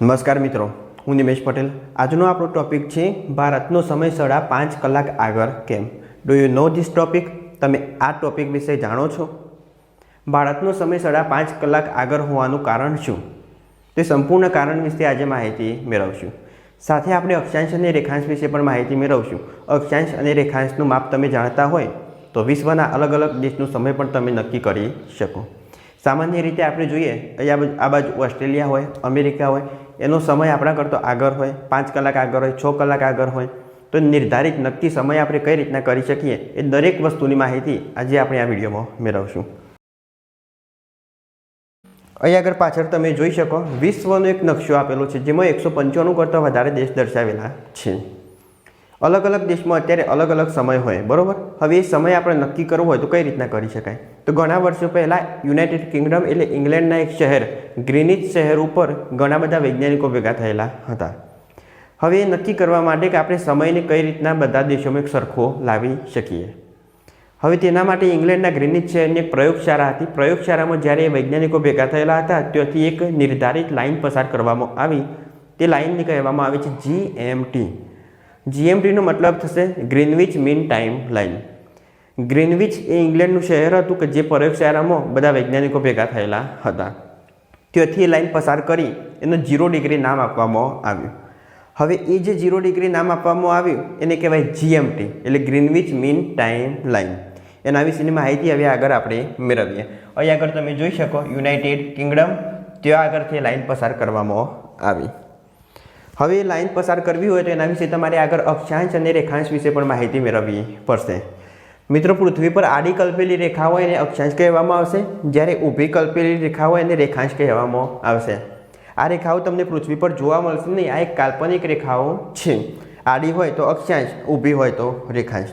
નમસ્કાર મિત્રો, હું નિમેશ પટેલ. આજનો આપણો ટોપિક છે ભારતનો સમય સડા પાંચ કલાક આગળ કેમ? Do you know this topic તમે આ ટોપિક વિશે જાણો છો? ભારતનો સમય સડા પાંચ કલાક આગળ હોવાનું કારણ શું? તે સંપૂર્ણ કારણ વિશે આજે માહિતી મેળવશું. સાથે આપણે અક્ષાંશ અને રેખાંશ વિશે પણ માહિતી મેળવશું. અક્ષાંશ અને રેખાંશનું માપ તમે જાણતા હોય તો વિશ્વના અલગ અલગ દેશનો સમય પણ તમે નક્કી કરી શકો. સામાન્ય રીતે આપણે જોઈએ આ બાજુ ઓસ્ટ્રેલિયા હોય, અમેરિકા હોય એનો સમય આપણા કરતો આગળ હોય, પાંચ કલાક આગળ હોય, છ કલાક આગળ હોય, તો નિર્ધારિત નક્કી સમય આપણે કઈ રીતના કરી શકીએ એ દરેક વસ્તુની માહિતી આજે આપણે આ વિડીયોમાં મેળવશું. અહીં આગળ પાછળ તમે જોઈ શકો વિશ્વનો એક નકશો આપેલો છે, જેમાં એકસો પંચાણું કરતાં વધારે દેશ દર્શાવેલા છે. અલગ અલગ દેશમાં અત્યારે અલગ અલગ સમય હોય, બરાબર? હવે એ સમય આપણે નક્કી કરવો હોય તો કઈ રીતના કરી શકાય? તો ઘણા વર્ષો પહેલાં યુનાઇટેડ કિંગડમ એટલે ઇંગ્લેન્ડના એક શહેર, ગ્રીનિચ શહેર ઉપર ઘણા બધા વૈજ્ઞાનિકો ભેગા થયેલા હતા. હવે એ નક્કી કરવા માટે કે આપણે સમયને કઈ રીતના બધા દેશોમાં એક સરખો લાવી શકીએ. હવે તેના માટે ઇંગ્લેન્ડના ગ્રીનિચ શહેરની એક પ્રયોગશાળા હતી. પ્રયોગશાળામાં જ્યારે એ વૈજ્ઞાનિકો ભેગા થયેલા હતા, ત્યાંથી એક નિર્ધારિત લાઇન પસાર કરવામાં આવી. તે લાઇનને કહેવામાં આવે છે જીએમટી જીએમટીનો મતલબ થશે Greenwich mean time line Greenwich એ ઇંગ્લેન્ડનું શહેર હતું કે જે પ્રયોગશાળામાં બધા વૈજ્ઞાનિકો ભેગા થયેલા હતા. ત્યાંથી એ લાઈન પસાર કરી એનું જીરો ડિગ્રી નામ આપવામાં આવ્યું. હવે એ જે જીરો ડિગ્રી નામ આપવામાં આવ્યું, એને કહેવાય જીએમટી એટલે ગ્રીનવિચ મીન ટાઈમ લાઈન એના વિશેની માહિતી હવે આગળ આપણે મેળવીએ. અહીં આગળ તમે જોઈ શકો યુનાઇટેડ કિંગડમ ત્યાં આગળથી લાઈન પસાર કરવામાં આવી. હવે લાઈન પસાર કરવી હોય તો એના વિશે તમારે આગળ અક્ષાંશ અને રેખાંશ વિશે પણ માહિતી મેળવવી પડશે. મિત્રો, પૃથ્વી પર આડી કલ્પેલી રેખા હોય એને અક્ષાંશ કહેવામાં આવશે. જ્યારે ઊભી કલ્પેલી રેખા હોય એને રેખાંશ કહેવામાં આવશે. આ રેખાઓ તમને પૃથ્વી પર જોવા મળશે નહીં. આ એક કાલ્પનિક રેખાઓ છે. આડી હોય તો અક્ષાંશ, ઊભી હોય તો રેખાંશ.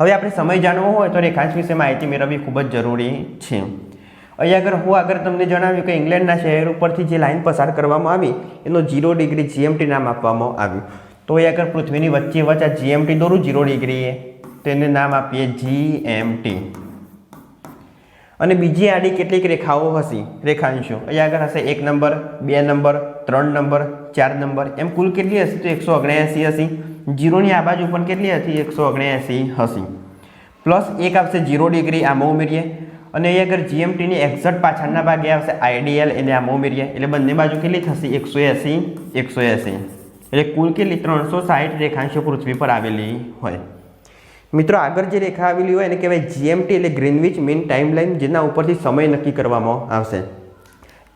હવે આપણે સમય જાણવો હોય તો રેખાંશ વિશે માહિતી મેળવવી ખૂબ જ જરૂરી છે. અહીં આગળ હું આગળ તમને જણાવ્યું કે ઇંગ્લેન્ડના શહેર ઉપરથી જે લાઈન પસાર કરવામાં આવી, એનો જીરો ડિગ્રી જીએમટી નામ આપવામાં આવ્યું. તો અહીં આગળ પૃથ્વીની વચ્ચે વચ્ચે આ જીએમટી દોરું ઝીરો ડિગ્રીએ તેને નામ આપીએ જીએમટી અને બીજી આડી કેટલીક રેખાઓ હશે, રેખાંશો. અહીં આગળ હશે એક નંબર, બે નંબર, ત્રણ નંબર, ચાર નંબર. એમ કુલ કેટલી હશે તો એકસો ઓગણ્યાસી હશે. જીરોની આ બાજુ પણ કેટલી હતી? એકસો ઓગણ્યાસી હશે. પ્લસ એક આવશે જીરો ડિગ્રી આમાં ઉમેરીએ. અને અહીં આગળ જીએમટીની એક્ઝેક્ટ પાછળના ભાગે આવશે આઈડીએલ એને આમાં ઉમેરીએ એટલે બંને બાજુ કેટલી થશે? એકસો એંસી એકસો એંસી. એટલે કુલ કેટલી? ત્રણસો સાઠ રેખાંશો પૃથ્વી પર આવેલી હોય. મિત્રો, આગળ જે રેખા આવેલી હોય એને કહેવાય જીએમટી એટલે ગ્રીનવિચ મીન ટાઈમ લાઈન જેના ઉપરથી સમય નક્કી કરવામાં આવશે.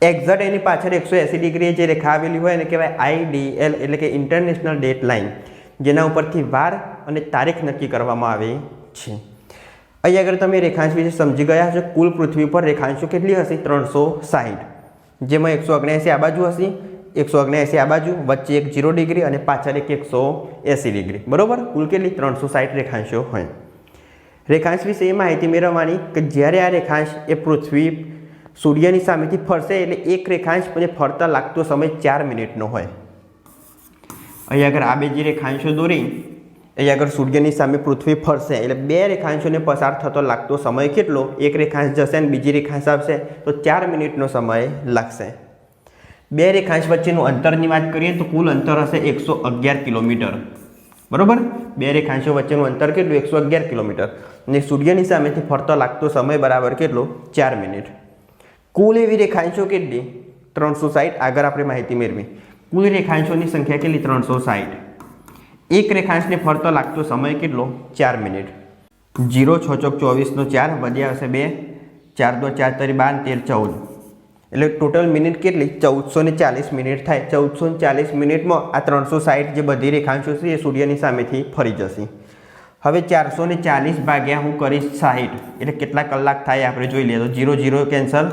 એક્ઝેક્ટ એની પાછળ એકસો એંસી ડિગ્રીએ જે રેખા આવેલી હોય એને કહેવાય આઈડીએલ એટલે કે ઇન્ટરનેશનલ ડેટ લાઇન જેના ઉપરથી વાર અને તારીખ નક્કી કરવામાં આવે છે. અહીં આગળ તમે રેખાંશ વિશે સમજી ગયા હશો. કુલ પૃથ્વી પર રેખાંશો કેટલી હશે? ત્રણસો સાહીઠ. જેમાં એકસો ઓગણએંસી આ બાજુ હશે, એકસો ઓગણએંસી આ બાજુ, વચ્ચે એક જીરો ડિગ્રી અને પાછળ એક એકસો એંસી ડિગ્રી. બરોબર? કુલ કેટલી? ત્રણસો સાઠ રેખાંશો હોય. રેખાંશ વિશે એ માહિતી મેળવવાની કે જ્યારે આ રેખાંશ એ પૃથ્વી સૂર્યની સામેથી ફરશે એટલે એક રેખાંશ મને ફરતા લાગતો સમય ચાર મિનિટનો હોય. અહીં આગળ આ બે જે રેખાંશો દોરી અહીં આગળ સૂર્યની સામે પૃથ્વી ફરશે. એટલે બે રેખાંશોને પસાર થતો લાગતો સમય કેટલો? એક રેખાંશ જશે અને બીજી રેખાંશ આવશે. તો ચાર મિનિટનો સમય લાગશે. બે રેખાંશ વચ્ચેનું અંતરની વાત કરીએ તો કુલ અંતર હશે એકસો અગિયાર કિલોમીટર. બરોબર? બે રેખાંશો વચ્ચેનું અંતર કેટલું? એકસો અગિયાર કિલોમીટર. અને સૂર્યની સામેથી ફરતો લાગતો સમય બરાબર કેટલો? ચાર મિનિટ. કુલ એવી રેખાંશો કેટલી? ત્રણસો સાઠ આગળ આપણે માહિતી મેળવી. કુલ રેખાંશોની સંખ્યા કેટલી? ત્રણસો સાઠ એક રેખાંશને ફરતો લાગતો સમય કેટલો? ચાર મિનિટ. જીરો છ ચોક ચોવીસનો ચાર, વધ્યા હશે બે, ચાર દો ચાર તરી બાર, તેર ચૌદ. એટલે ટોટલ મિનિટ કેટલી? ચૌદસો ને ચાલીસ મિનિટ થાય. ચૌદસો ને ચાલીસ મિનિટમાં આ ત્રણસો સાઠ જે બધી રેખાંશો છે, એ સૂર્યની સામેથી ફરી જશે. હવે ચારસો ને ચાલીસ ભાગ્યા હું કરીશ સાહીઠ એટલે કેટલા કલાક થાય આપણે જોઈ લઈએ તો જીરો જીરો કેન્સલ.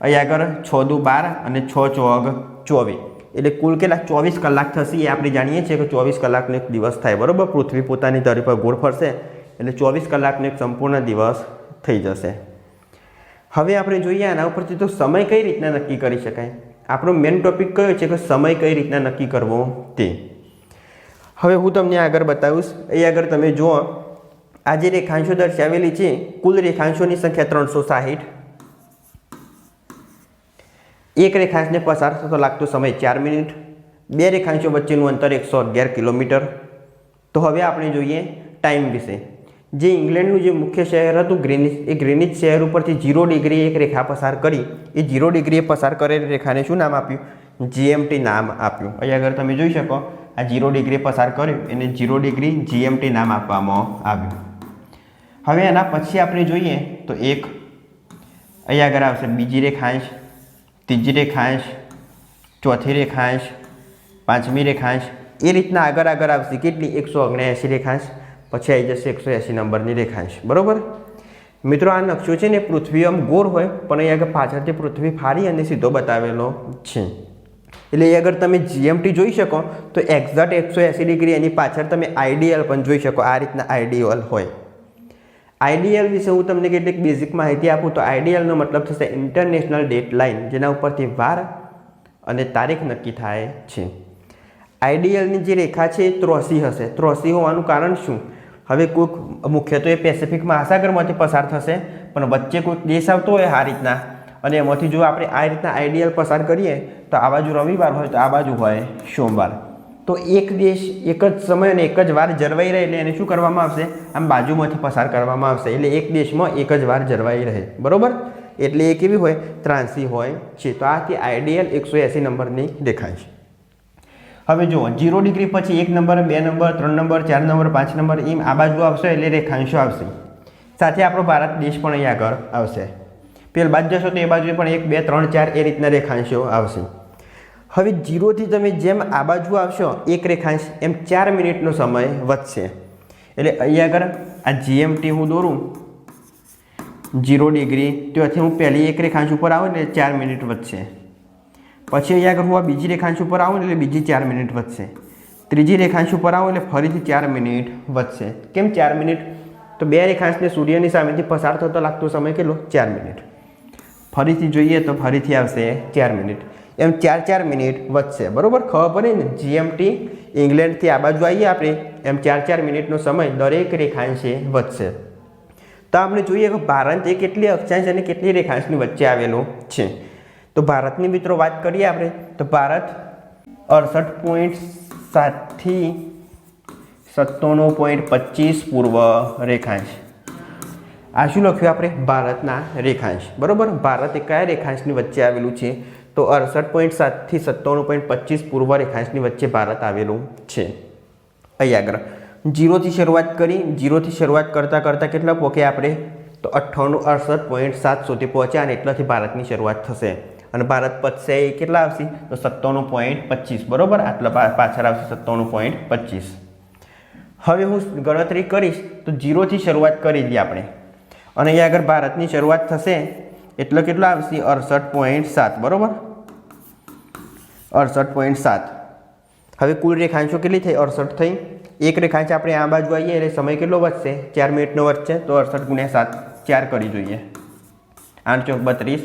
અહીં આગળ છ દુ બાર અને છ ચોગ ચોવીસ. એટલે કુલ કેટલા? ચોવીસ કલાક થશે, એ આપણે જાણીએ છીએ કે ચોવીસ કલાકનો એક દિવસ થાય, બરાબર? પૃથ્વી પોતાની ધરી પર ગોળ ફરશે, એટલે ચોવીસ કલાકનો એક સંપૂર્ણ દિવસ થઈ જશે. હવે આપણે જોઈએ આના ઉપરથી તો સમય કઈ રીતના નક્કી કરી શકાય? આપણો મેઇન ટોપિક કયો છે કે સમય કઈ રીતના નક્કી કરવો તે? હવે હું તમને આગળ બતાવીશ. એ આગળ તમે જુઓ. આ જે રેખાંશો દર્શાવેલી છે. કુલ રેખાંશોની સંખ્યા ત્રણસો સાહીઠ. એક રેખાંશને પસાર થતો લાગતો સમય ચાર મિનિટ, બે રેખાંશો વચ્ચેનું અંતર એકસો અગિયાર કિલોમીટર. તો હવે આપણે જોઈએ ટાઈમ વિશે. જે ઇંગ્લેન્ડનું જે મુખ્ય શહેર હતું, ગ્રીનિચ, એ ગ્રીનિચ શહેર ઉપરથી જીરો ડિગ્રી એક રેખા પસાર કરી. એ જીરો ડિગ્રીએ પસાર કરેલી રેખાને શું નામ આપ્યું? જીએમટી નામ આપ્યું. અહીંયા આગળ તમે જોઈ શકો, આ જીરો ડિગ્રી પસાર કર્યું, એને જીરો ડિગ્રી જીએમટી નામ આપવામાં આવ્યું. હવે એના પછી આપણે જોઈએ તો એક અહીંયા આગળ આવશે, બીજી રેખાંશ. ત્રીજી રેખાંશ ચોથી રેખાંશ પાંચમી રેખાંશ એ રીતના આગળ આગળ આવશે. કેટલી? એકસો ઓગણએંસી રેખાંશ પછી આવી જશે એકસો એંસી નંબરની રેખાંશ બરાબર? મિત્રો, આ નકશો છે ને પૃથ્વી આમ ગોળ હોય, પણ અહીં આગળ પાછળથી પૃથ્વી ફારી અને સીધો બતાવેલો છે. એટલે એ અગર તમે જીએમટી જોઈ શકો, તો એક્ઝેક્ટ એકસો એંસી ડિગ્રી એની પાછળ તમે આઈડીએલ પણ જોઈ શકો, આ રીતના આઈડીએલ હોય. આઈડીએલ વિશે હું તમને કેટલીક બેઝિક માહિતી આપું તો આઈડીએલનો મતલબ થશે ઇન્ટરનેશનલ ડેટ લાઇન જેના ઉપરથી વાર અને તારીખ નક્કી થાય છે. આઈડીએલની જે રેખા છે એ ત્રોસી હશે. ત્રોસી હોવાનું કારણ શું? હવે કોઈક, મુખ્યત્વે પેસિફિક મહાસાગરમાંથી પસાર થશે, પણ વચ્ચે કોઈક દેશ આવતો હોય આ રીતના. અને એમાંથી જો આપણે આ રીતના આઈડીએલ પસાર કરીએ, તો આ બાજુ રવિવાર હોય, તો આ બાજુ હોય સોમવાર. તો એક દેશ, એક જ સમય અને એક જ વાર જળવાઈ રહે એટલે એને શું કરવામાં આવશે? આમ બાજુમાંથી પસાર કરવામાં આવશે. એટલે એક દેશમાં એક જ વાર જળવાઈ રહે. બરાબર? એટલે એ કેવી હોય? ત્રાંસી હોય છે. તો આથી આઈડિયલ એકસો એંસી નંબરની દેખાય છે. હવે જુઓ જીરો ડિગ્રી પછી એક નંબર, બે નંબર, ત્રણ નંબર, ચાર નંબર, પાંચ નંબર, એમ આ બાજુ આવશે એટલે રેખાંશો આવશે. સાથે આપણો ભારત દેશ પણ અહીંયા આગળ આવશે. પેલ બાદ જશો તો એ બાજુ પણ એક, બે, ત્રણ, ચાર એ રીતના રેખાંશો આવશે. હવે જીરોથી તમે જેમ આ બાજુ આવશો, એક રેખાંશ, એમ ચાર મિનિટનો સમય વધશે. એટલે અહીંયા આગળ આ જીએમટી હું દોરું. જીરો ડિગ્રી ત્યાંથી હું પહેલી એક રેખાંશ ઉપર આવું એટલે ચાર મિનિટ વધશે. પછી અહીંયા આગળ હું આ બીજી રેખાંશ ઉપર આવું એટલે બીજી ચાર મિનિટ વધશે. ત્રીજી રેખાંશ ઉપર આવું એટલે ફરીથી ચાર મિનિટ વધશે. કેમ ચાર મિનિટ? તો બે રેખાંશને સૂર્યની સામેથી પસાર થતો લાગતો સમય કેટલો? ચાર મિનિટ. ફરીથી જોઈએ તો ફરીથી આવશે ચાર મિનિટ. એમ ચાર ચાર મિનિટ વધશે. બરાબર? ખબર પડે ને. જીએમટી ઇંગ્લેન્ડથી આ બાજુ આવીએ આપણે. એમ ચાર ચાર મિનિટનો સમય દરેક રેખાંશે વધશે. તો આપણે જોઈએ કે ભારત એ કેટલી અક્ષાંશ અને કેટલી રેખાંશની વચ્ચે આવેલું છે. તો ભારતની મિત્રો વાત કરીએ આપણે. તો ભારત અડસઠ પોઈન્ટ સાતથી સત્તાણું પોઈન્ટ પચીસ પૂર્વ રેખાંશ. આ શું લખ્યું આપણે? ભારતના રેખાંશ. બરાબર? ભારત એ કયા રેખાંશની વચ્ચે આવેલું છે? તો અડસઠ પોઈન્ટ સાતથી સત્તાણું પોઈન્ટ પચીસ પૂર્વ રેખાંશની વચ્ચે ભારત આવેલું છે. અહીં આગળ. જીરોથી શરૂઆત કરી, જીરોથી શરૂઆત કરતાં કરતાં કેટલા પોકે આપણે? તો અઠ્ઠાણું, અડસઠ પોઈન્ટ સાત સુધી પહોંચ્યા અને એટલાથી ભારતની શરૂઆત થશે. અને ભારત પચશે એ કેટલા આવશે? તો સત્તાણું પોઈન્ટ પચીસ. બરાબર? આટલા પાછળ આવશે સત્તાણું પોઈન્ટ પચીસ. હવે હું ગણતરી કરીશ, તો જીરોથી શરૂઆત કરી દઈએ આપણે. અને અહીંયા આગળ ભારતની શરૂઆત થશે. એટલે કેટલો આવશે? અડસઠ પોઈન્ટ સાત. બરાબર? અડસઠ પોઈન્ટ સાત. હવે કુલ રેખાંશો કેટલી થઈ? અડસઠ થઈ. એક રેખાંશ આપણે આ બાજુ આવીએ, એટલે સમય કેટલો વધશે? ચાર મિનિટનો વધશે, તો અડસઠ ગુણ્યા સાત, ચાર કરી જોઈએ. આઠ ચોક બત્રીસ,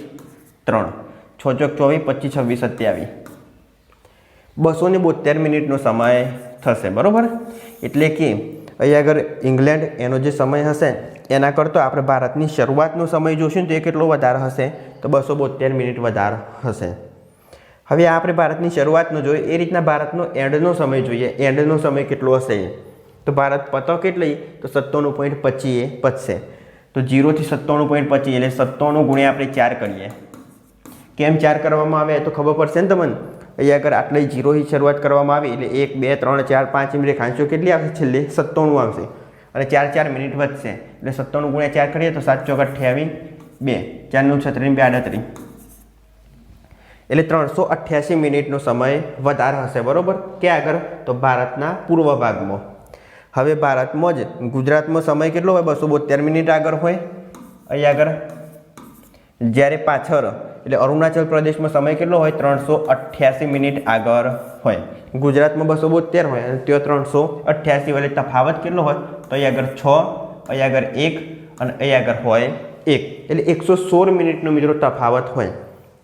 ત્રણ. છ ચોક ચોવીસ, પચીસ છવ્વીસ સત્યાવીસ. બસો ને બોતેર મિનિટનો સમય થશે, બરાબર? એટલે કે અહીં આગળ ઇંગ્લેન્ડ એનો જે સમય હશે, એના કરતાં આપણે ભારતની શરૂઆતનો સમય ને તો એ કેટલો વધારે હશે? તો બસો બોતેર મિનિટ વધારે હશે. હવે આપણે ભારતની શરૂઆતનો જોઈએ. એ રીતના ભારતનો એન્ડનો સમય જોઈએ. એન્ડનો સમય કેટલો હશે? તો ભારત પતો કેટલી તો સત્તાણું પોઈન્ટ પચીએ પચશે તો જીરોથી સત્તાણું પોઈન્ટ પચીસ એટલે સત્તાણું ગુણ્યા આપણે ચાર કરીએ. કેમ ચાર કરવામાં આવે તો ખબર પડશે ને તમને? અહીંયા આગળ આટલી જીરોથી શરૂઆત કરવામાં આવી એટલે એક, બે, ત્રણ, ચાર, પાંચ એમ રેખાંશો કેટલી આવશે? છેલ્લે સત્તાણું આવશે. અને ચાર ચાર મિનિટ વધશે. એટલે સત્તાણું ગુણ્યા ચાર કરીએ તો સાત ચોક અઠ્યાવીસ બે. ચારનું છત્રીસ બે આડત્રીસ. એટલે ત્રણસો અઠ્યાસી મિનિટનો સમય વધારે હશે, બરાબર? કે આગળ? તો ભારતના પૂર્વ ભાગમાં. હવે ભારતમાં જ, ગુજરાતમાં સમય કેટલો હોય? બસો બોતેર મિનિટ આગળ હોય. અહીં આગળ. જ્યારે પાછળ, એટલે અરુણાચલ પ્રદેશમાં સમય કેટલો હોય? ત્રણસો અઠ્યાસી મિનિટ આગળ હોય. ગુજરાતમાં બસો બોતેર હોય, અને ત્યાં ત્રણસો અઠ્યાસી એટલે તફાવત કેટલો હોય? તો અહીં આગળ છ અહીં આગળ એક, અને અહીં આગળ હોય એક. એટલે એકસો સોળ મિનિટનો મિત્રો તફાવત હોય.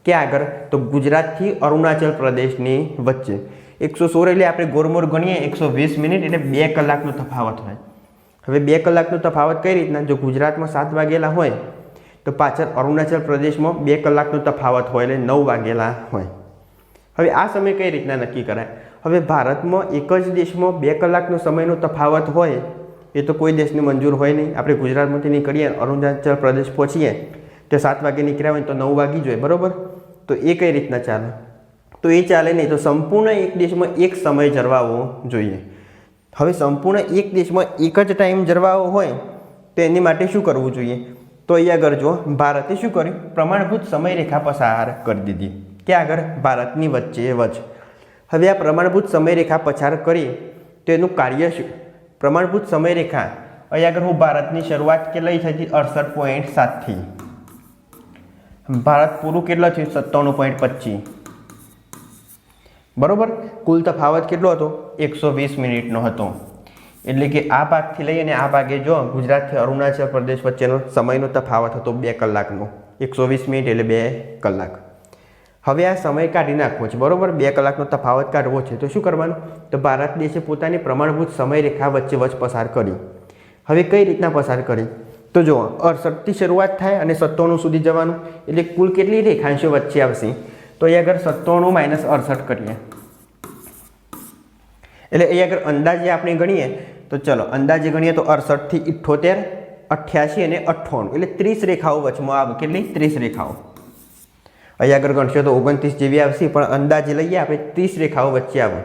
કે આગળ? તો ગુજરાતથી અરુણાચલ પ્રદેશની વચ્ચે. એકસો સોળ એટલે આપણે ગોરમોર ગણીએ, એકસો વીસ મિનિટ એટલે બે કલાકનો તફાવત હોય. હવે બે કલાકનો તફાવત કઈ રીતના? જો ગુજરાતમાં સાત વાગેલા હોય, તો પાછળ અરુણાચલ પ્રદેશમાં બે કલાકનો તફાવત હોય એટલે નવ વાગેલા હોય. હવે આ સમય કઈ રીતના નક્કી કરાય? હવે ભારતમાં એક જ દેશમાં બે કલાકનો સમયનો તફાવત હોય, એ તો કોઈ દેશને મંજૂર હોય નહીં. આપણે ગુજરાતમાંથી નીકળીએ, અરુણાચલ પ્રદેશ પહોંચીએ, તો સાત વાગે નીકળ્યા હોય તો નવ વાગી જોઈએ બરાબર? તો એ કઈ રીતના ચાલે? તો એ ચાલે નહીં, તો સંપૂર્ણ એક દેશમાં એક સમય જરવાવો જોઈએ. હવે સંપૂર્ણ એક દેશમાં એક જ ટાઈમ જરવાવો હોય, તો એની માટે શું કરવું જોઈએ? તો અહીંયા આગળ જો ભારતે શું કર્યું? પ્રમાણભૂત સમયરેખા પસાર કરી દીધી. કે આગળ ભારતની વચ્ચે વચ હવે આ પ્રમાણભૂત સમયરેખા પસાર કરી, તો એનું કાર્ય શું? પ્રમાણભૂત સમયરેખા. અહીંયા આગળ હું ભારતની શરૂઆત કે લઈ હતી? અડસઠ પોઈન્ટ સાતથી ભારત પૂરું કેટલા છે? સત્તાણું પોઈન્ટ પચીસ. બરોબર? કુલ તફાવત કેટલો હતો? એકસો વીસ મિનિટનો હતો. એટલે કે આ ભાગથી લઈ અને આ ભાગે જો ગુજરાતથી અરુણાચલ પ્રદેશ વચ્ચેનો સમયનો તફાવત હતો બે કલાકનો. એકસો વીસ મિનિટ એટલે બે કલાક. હવે આ સમય કાઢી નાખવો છે, બરોબર? બે કલાકનો તફાવત કાઢવો છે. તો શું કરવાનું? તો ભારત દેશે પોતાની પ્રમાણભૂત સમયરેખા વચ્ચે વચ્ચે પસાર કરી. હવે કઈ રીતના પસાર કરી? તો જુઓ અડસઠથી શરૂઆત થાય અને સત્તાણું સુધી જવાનું. એટલે કુલ કેટલી રેખાંશો વચ્ચે આવશે? તો અહીંયા આગળ સત્તાણું માઇનસ અડસઠ કરીએ. એટલે અહીંયા આગળ અંદાજે આપણે ગણીએ, તો ચલો, અંદાજે ગણીએ તો અડસઠથી ઇઠ્ઠોતેર, અઠ્યાસી અને અઠ્ઠાણું. એટલે ત્રીસ રેખાઓ વચમાં આવે. કેટલી? ત્રીસ રેખાઓ. અહીંયા આગળ ગણશો તો ઓગણત્રીસ જેવી આવશે, પણ અંદાજે લઈએ, આપણે ત્રીસ રેખાઓ વચ્ચે આવે.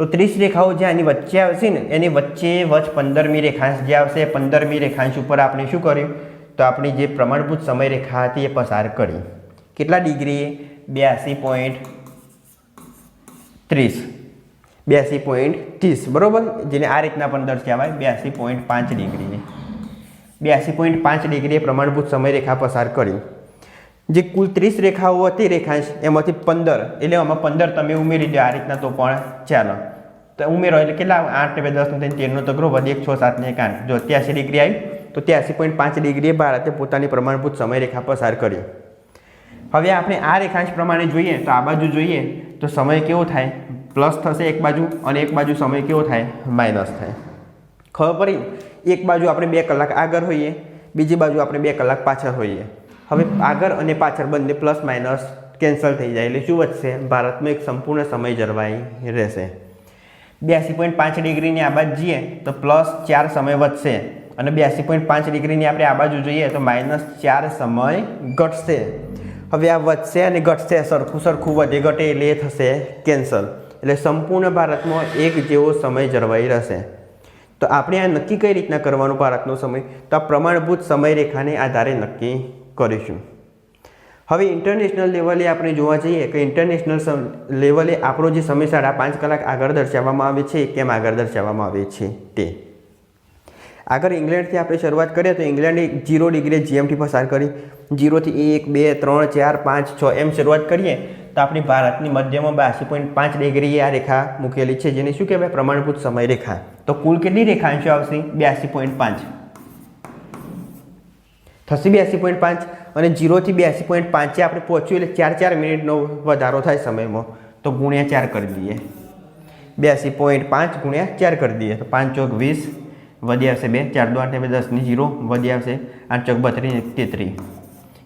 તો ત્રીસ રેખાઓ જે આની વચ્ચે આવશે ને, એની વચ્ચે વચ પંદરમી રેખાંશ જે આવશે પંદરમી રેખાંશ ઉપર આપણે શું કર્યું? તો આપણી જે પ્રમાણભૂત સમયરેખા હતી એ પસાર કરી. કેટલા ડિગ્રીએ? બ્યાસી પોઈન્ટ ત્રીસ. બ્યાસી પોઈન્ટ ત્રીસ. બરાબર? જેને આ રીતના પણ દર્શાવાય બ્યાસી પોઈન્ટ પાંચ ડિગ્રીએ. બ્યાસી પોઈન્ટ પાંચ ડિગ્રીએ પ્રમાણભૂત સમયરેખા પસાર કરી. જે કુલ ત્રીસ રેખાઓ હતી રેખાંશ એમાંથી પંદર. એટલે આમાં પંદર તમે ઉમેરી દો. આ રીતના તો પણ ચાલો. તો ઉમેરો એટલે કેટલા આઠ બે દસ ને તેરનો તો વધી એક છ સાત ને એક આઠ. જો ત્યાસી ડિગ્રી આવી, તો ત્યાસી પોઈન્ટ પાંચ ડિગ્રીએ ભારતે પોતાની પ્રમાણભૂત સમયરેખા પસાર કરી. હવે આપણે આ રેખાંશ પ્રમાણે જોઈએ, તો આ બાજુ જોઈએ, તો સમય કેવો થાય? પ્લસ થશે એક બાજુ અને એક બાજુ સમય કેવો થાય? માઇનસ થાય. ખબર પડી? એક બાજુ આપણે બે કલાક આગળ હોઈએ, બીજી બાજુ આપણે બે કલાક પાછળ હોઈએ. હવે આગળ અને પાછળ બંને પ્લસ માઇનસ કેન્સલ થઈ જાય એટલે શું વધશે? ભારતમાં એક સંપૂર્ણ સમય જળવાઈ રહેશે. બ્યાસી પોઈન્ટ પાંચ ડિગ્રીની આ બાજુ જઈએ તો પ્લસ ચાર સમય વધશે. અને બ્યાસી પોઈન્ટ પાંચ ડિગ્રીની આપણે આ બાજુ જોઈએ તો માઇનસ ચાર સમય ઘટશે. હવે આ વધશે અને ઘટશે, સરખું સરખું વધે, ઘટે એટલે એ થશે કેન્સલ. એટલે સંપૂર્ણ ભારતમાં એક જેવો સમય જળવાઈ રહેશે. તો આપણે આ નક્કી કઈ રીતના કરવાનું ભારતનો સમય? તો આ પ્રમાણભૂત સમયરેખાને આધારે નક્કી કરીશું. હવે ઇન્ટરનેશનલ લેવલે આપણે જોવા જઈએ કે ઇન્ટરનેશનલ લેવલે આપણો જે સમયસાળા પાંચ કલાક આગળ દર્શાવવામાં આવે છે, કેમ આગળ દર્શાવવામાં આવે છે તે. આગળ ઇંગ્લેન્ડથી આપણે શરૂઆત કરીએ તો ઇંગ્લેન્ડે જીરો ડિગ્રી જીએમટી પસાર કરી. જીરોથી એક, બે, ત્રણ, ચાર, પાંચ, છ એમ શરૂઆત કરીએ તો આપણી ભારતની મધ્યમાં બ્યાસી પોઈન્ટ પાંચ ડિગ્રી આ રેખા મૂકેલી છે, જેને શું કહેવાય? પ્રમાણભૂત સમય રેખા. તો કુલ કેટલી રેખાંશો આવશે? બ્યાસી પોઈન્ટ પાંચ. થશે બ્યાસી પોઈન્ટ પાંચ? અને જીરોથી બ્યાસી પોઈન્ટ પાંચે આપણે પહોંચ્યું એટલે ચાર ચાર મિનિટનો વધારો થાય સમયમાં. તો ગુણ્યા ચાર કરી દઈએ. બ્યાસી પોઈન્ટ પાંચ ગુણ્યા ચાર કરી દઈએ. તો પાંચ ચોક વીસ, વધી આવશે બે, ચાર દો આઠ બે દસની જીરો, વધી આવશે આઠ ચોક બત્રીસ તેત્રીસ.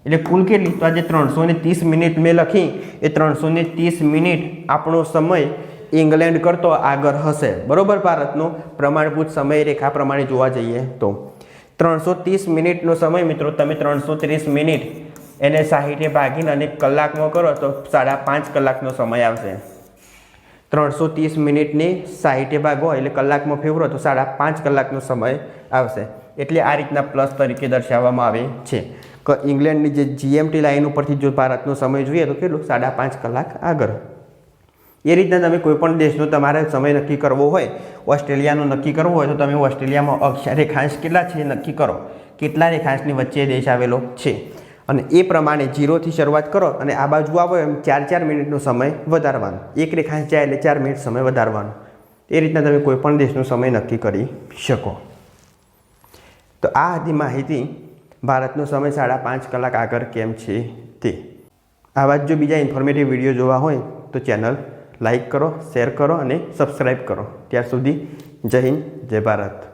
એટલે કુલ કેટલી? તો આજે ત્રણસો ને ત્રીસ મિનિટ મેં લખી. એ ત્રણસો ને ત્રીસ મિનિટ આપણો સમય ઇંગ્લેન્ડ કરતો આગળ હશે. બરાબર, ભારતનો પ્રમાણભૂત સમય રેખા પ્રમાણે જોવા જઈએ તો. ત્રણસો ત્રીસ મિનિટનો સમય મિત્રો, તમે ત્રણસો ત્રીસ મિનિટ એને સાહીઠે ભાગીને અને કલાકમાં કરો તો સાડા પાંચ કલાકનો સમય આવશે. ત્રણસો ત્રીસ મિનિટની સાહીઠે ભાગો એટલે કલાકમાં ફેરવો તો સાડા પાંચ કલાકનો સમય આવશે. એટલે આ રીતના પ્લસ તરીકે દર્શાવવામાં આવે છે. ઇંગ્લેન્ડની જે જીએમટી લાઇન ઉપરથી જો ભારતનો સમય જોઈએ તો કેટલું? સાડા પાંચ કલાક આગળ. એ રીતના તમે કોઈપણ દેશનો તમારે સમય નક્કી કરવો હોય, ઓસ્ટ્રેલિયાનો નક્કી કરવો હોય, તો તમે ઓસ્ટ્રેલિયામાં અક્ષ રેખાંશ કેટલા છે નક્કી કરો. કેટલા રેખાંશની વચ્ચે દેશ આવેલો છે. અને એ પ્રમાણે જીરોથી શરૂઆત કરો અને આ બાજુ આવો એમ ચાર ચાર મિનિટનો સમય વધારવાનો. એક રેખાંશ જાય એટલે ચાર મિનિટ સમય વધારવાનો. એ રીતના તમે કોઈપણ દેશનો સમય નક્કી કરી શકો. તો આ હતી માહિતી ભારતનો સમય સાડા પાંચ કલાક આગળ કેમ છે તે. આવા જ જો બીજા ઇન્ફોર્મેટિવ વીડિયો જોવા હોય તો ચેનલ લાઈક કરો શેર કરો અને સબસ્ક્રાઈબ કરો. ત્યાર સુધી જય હિન્દ જય ભારત.